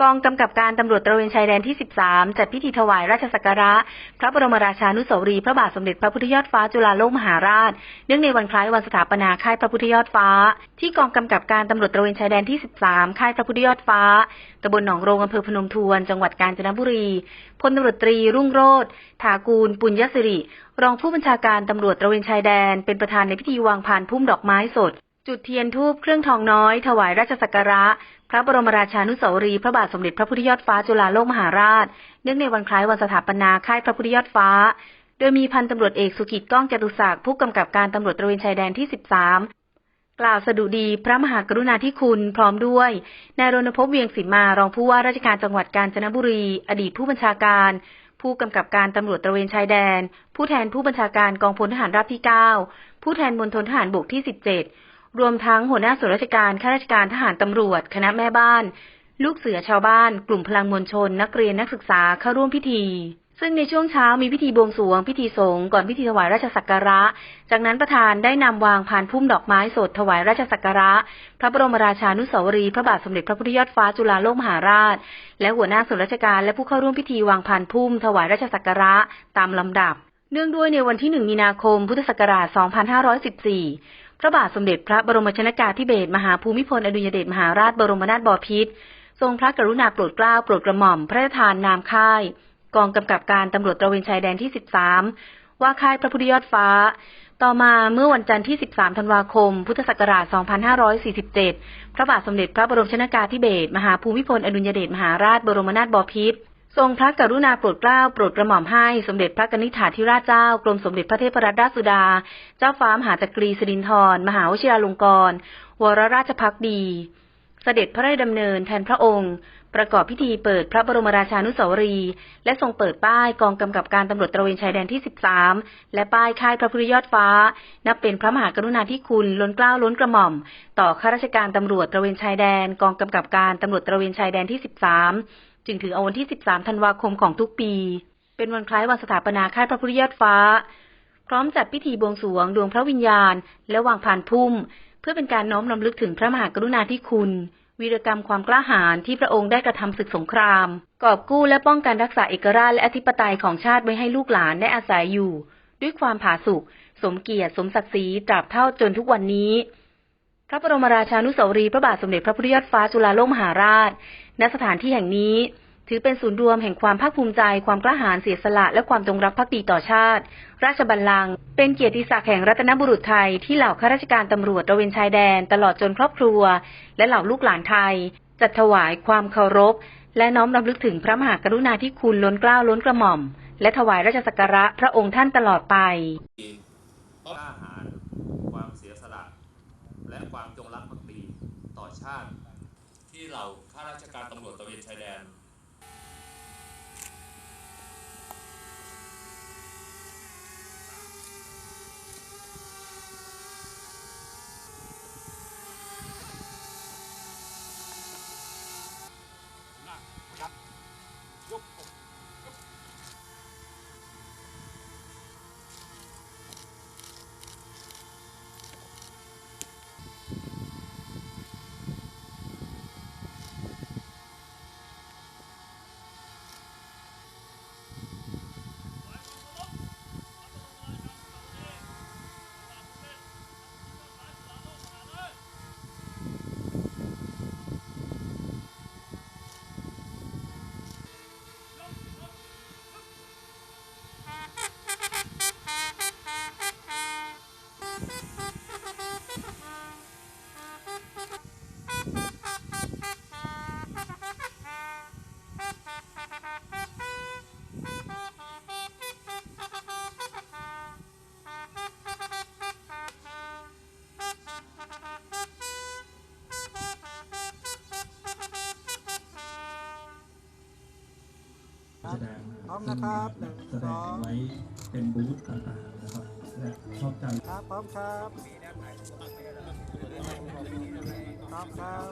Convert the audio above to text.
กองกำกับการตำรวจตระเวนชายแดนที่ 13 จัดพิธีถวายราชสักการะ พระบรมราชานุสาวรีย์พระบาทสมเด็จพระพุทธยอดฟ้าจุฬาโลกมหาราช เนื่องในวันคล้ายวันสถาปนาค่ายพระพุทธยอดฟ้า ที่กองกำกับการตำรวจตระเวนชายแดนที่ 13 ค่ายพระพุทธยอดฟ้าตำบลหนองโรงอำเภอพนมทวน จังหวัดกาญจนบุรี พลตำรวจตรีรุ่งโรจน์ถากูล ปุญญสิริ รองผู้บัญชาการตำรวจตระเวนชายแดน เป็นประธานในพิธีวางพานพุ่มดอกไม้สด จุดเทียนทูบเครื่องทองน้อย ถวายราชสักการะ พระบรมราชานุสาวรีย์พระบาทสมเด็จพระพุทธยอดฟ้าจุฬาโลกมหาราช เนื่องในวันคล้ายวันสถาปนาค่ายพระพุทธยอดฟ้า โดยมีพันตำรวจเอกสุกิจก้องจตุศักดิ์ผู้กำกับการตำรวจตระเวนชายแดนที่ 13 กล่าวสดุดีพระมหากรุณาธิคุณพร้อมด้วยนายรณพพเวียงศิมารองผู้ว่าราชการจังหวัดกาญจนบุรี อดีตผู้บัญชาการ ผู้กำกับการตำรวจตระเวนชายแดน ผู้แทนผู้บัญชาการกองพลทหารราบที่ 9 ผู้แทนมณฑลทหารบกที่ 17 รวมทั้งหัวหน้าส่วนราชการข้าราชการทหารตำรวจ คณะแม่บ้าน ลูกเสือชาวบ้าน กลุ่มพลังมวลชน นักเรียนนักศึกษาเข้าร่วมพิธี ซึ่งในช่วงเช้ามีพิธีบวงสรวง พิธีสงฆ์ก่อนพิธีถวายราชสักการะ จากนั้นประธานได้นำวางพานพุ่มดอกไม้สดถวายราชสักการะ พระบรมราชานุสาวรีย์พระบาทสมเด็จพระพุทธยอดฟ้าจุฬาโลกมหาราช และหัวหน้าส่วนราชการและผู้เข้าร่วมพิธีวางพานพุ่ม ถวายราชสักการะตามลำดับ เนื่องด้วยในวันที่ 1 มีนาคม พุทธศักราช 2514 พระบาทสมเด็จพระบรมชนากาธิเบศรมหาภูมิพลอดุลยเดชมหาราชบรมนาถบพิตรทรงพระกรุณาโปรดเกล้าโปรดกระหม่อม พระราชทานนามค่าย กองกำกับการตำรวจตระเวนชายแดนที่ 13 ว่าค่ายพระพุทธยอดฟ้า ต่อมาเมื่อวันจันทร์ที่ 13 ธันวาคม พุทธศักราช 2547 พระบาทสมเด็จพระบรมชนากาธิเบศรมหาภูมิพลอดุลยเดชมหาราชบรมนาถบพิตร ทรงพระกรุณาโปรดเกล้าโปรดกระหม่อมให้สมเด็จพระกนิษฐาธิราชเจ้ากรมสมเด็จพระเทพรัตนราชสุดา เจ้าฟ้ามหาจักรีสิรินธรมหาวชิราลงกรณ์วรราชพักดี เสด็จพระราชดำเนินแทนพระองค์ ประกอบพิธีเปิดพระบรมราชานุสาวรีย์และทรงเปิดป้ายกองกำกับการตำรวจตระเวนชายแดนที่ 13 และป้ายค่ายพระพุทธยอดฟ้า นับเป็นพระมหากรุณาธิคุณล้นเกล้าล้นกระหม่อม ต่อข้าราชการตำรวจตระเวนชายแดน กองกำกับการตำรวจตระเวนชายแดนที่ 13 จึงถือเอาวันที่ 13 ธันวาคมของทุกปี เป็นวันคล้ายวันสถาปนาค่ายพระพุทธยอดฟ้า พร้อมจัดพิธีบวงสรวงดวงพระวิญญาณ และวางผ่านพุ่ม เพื่อเป็นการน้อมรำลึกถึงพระมหากรุณาธิคุณ วีรกรรมความกล้าหาญที่พระองค์ได้กระทำศึกสงคราม กอบกู้และป้องกันรักษาเอกราชและอธิปไตยของชาติไว้ให้ลูกหลานได้อาศัยอยู่ ด้วยความผาสุกสมเกียรติสมศักดิ์ศรีตราบเท่าจนทุกวันนี้ พระบรมราชานุสาวรีพระบาทสมเด็จพระพุทธยอดฟ้าจุฬาโลกมหาราช ณสถานที่แห่งนี้ ถือเป็นศูนย์รวมแห่งความภาคภูมิใจ ความกล้าหาญเสียสละและความจงรักภักดีต่อชาติ ราชบัลลังก์เป็นเกียรติศักดิ์แห่งรัตนบุรุษไทยที่เหล่าข้าราชการตำรวจตระเวนชายแดน ตลอดจนครอบครัว และเหล่าลูกหลานไทย จัดถวายความเคารพ และน้อมรำลึกถึงพระมหากรุณาธิคุณล้นเกล้าล้นกระหม่อม และถวายราชสักการะพระองค์ท่านตลอดไปกล้าหาญความเสียสละ และความจงรักภักดีต่อชาติ ที่เหล่าข้าราชการตำรวจตระเวนชายแดน แสดงพร้อมนะครับหนึ่งแสดสองไว้เป็นบูธต่างๆนะครับและชอบใจครับพร้อมครับพร้อมครับ